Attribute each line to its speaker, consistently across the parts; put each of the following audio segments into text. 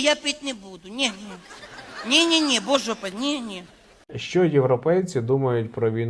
Speaker 1: ні, я пити не буду. Ні, ні, ні, ні, боже, ні, ні.
Speaker 2: Що європейці думають про війну?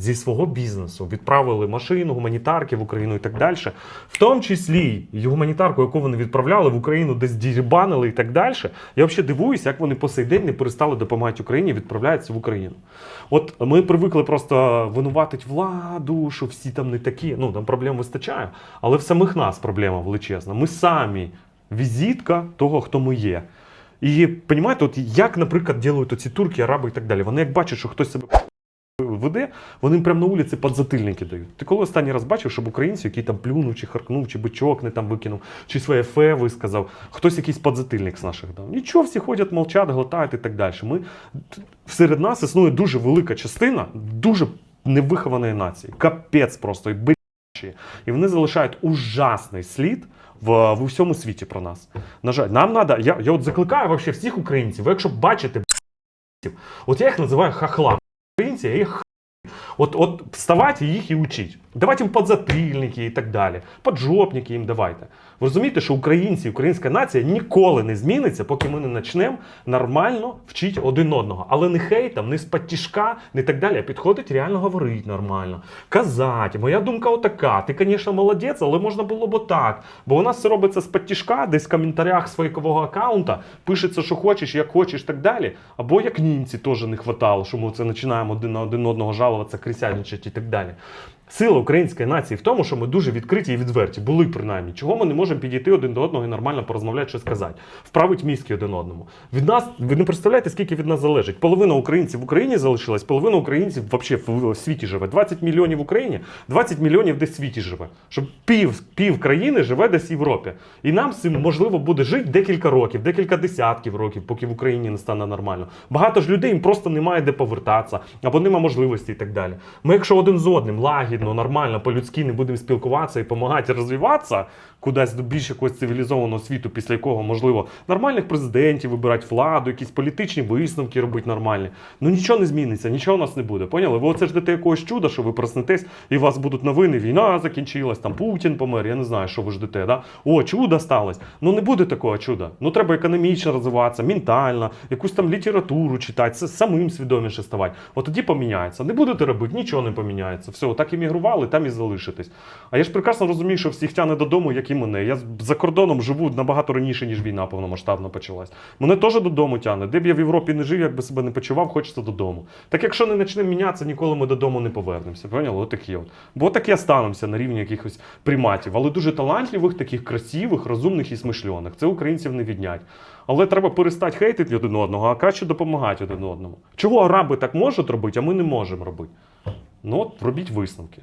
Speaker 3: Зі свого бізнесу відправили машину, гуманітарки в Україну і так далі. В тому числі і гуманітарку, яку вони відправляли в Україну, десь дірібанили і так далі. Я взагалі дивуюся, як вони по сей день не перестали допомагати Україні, відправляються в Україну. От ми привикли просто винуватити владу, що всі там не такі. Ну там проблем вистачає, але в самих нас проблема величезна. Ми самі візитка того, хто ми є. І розумієте, от як, наприклад, ділають оці турки, араби і так далі. Вони як бачать, що хтось себе веде, вони прямо на вулиці подзатильники дають. Ти коли останній раз бачив, щоб українці, який там плюнув, чи харкнув, чи бичок не там викинув, чи своє фе висказав, хтось якийсь подзатильник з наших дав. Нічого, всі ходять, мовчать, глотають і так далі. Ми, серед нас існує дуже велика частина, дуже невихованої нації. Капець просто і бичі. І вони залишають ужасний слід в, в усьому світі про нас. На жаль, нам треба. Я, я от закликаю всіх українців, ви якщо бачите от я їх називаю хахлами. Українці, я їх От, от и їх і учіть. Давайте їм подзатильники і так далі. Поджопники їм давайте. Ви розумієте, що українці, українська нація ніколи не зміниться, поки ми не почнемо нормально вчити один одного. Але не хейтом, не з тішка, не так далі. А підходить реально говорити нормально. Казати, моя думка отака. Ти, звісно, молодець, але можна було б отак. Бо у нас все робиться з тішка, десь в коментарях своєкового аккаунта пишеться, що хочеш, як хочеш, так далі. Або як німці теж не хватало, що ми це починаємо один на один одного жалуватися, крисяничати і так далі. Сила української нації в тому, що ми дуже відкриті і відверті, були принаймні. Чого ми не можемо підійти один до одного і нормально порозмовляти, що сказати, вправить мізки один одному. Від нас ви не представляєте, скільки від нас залежить. Половина українців в Україні залишилась, половина українців взагалі в, світі живе. 20 мільйонів в Україні, 20 мільйонів десь в світі живе. Щоб пів, пів країни живе десь в Європі. І нам цим можливо буде жити декілька років, декілька десятків років, поки в Україні не стане нормально. Багато ж людей їм просто немає де повертатися, або немає можливості і так далі. Ми, якщо один з одним лагідно, нормально, по-людськи не будемо спілкуватися і допомагати розвиватися кудись до більш якогось цивілізованого світу, після якого можливо нормальних президентів вибирати владу, якісь політичні висновки робити нормальні. Ну нічого не зміниться, нічого у нас не буде. Поняли? Ви оце ждете якогось чуда, що ви проснетесь, і у вас будуть новини, війна закінчилась, там Путін помер. Я не знаю, що ви ждете. Да? О, чудо сталося. Ну не буде такого чуда. Ну треба економічно розвиватися, ментально, якусь там літературу читати, самим свідоміше ставати. От тоді поміняється. Не будете робити, нічого не поміняється. Все, так іммігрували, там і залишитесь. А я ж прекрасно розумію, що всіх тяне додому, як і мене. Я за кордоном живу набагато раніше, ніж війна повномасштабно почалась. Мене теж додому тяне. Де б я в Європі не жив, як би себе не почував, хочеться додому. Так якщо не почнемо мінятися, ніколи ми додому не повернемося. Поняли? Отакі от. Бо так і останемося на рівні якихось приматів. Але дуже талантливих, таких красивих, розумних і смишлених. Це українців не віднять. Але треба перестати хейтити один одного, а краще допомагати один одному. Чого араби так можуть робити, а ми не можемо робити? Ну от робіть висновки.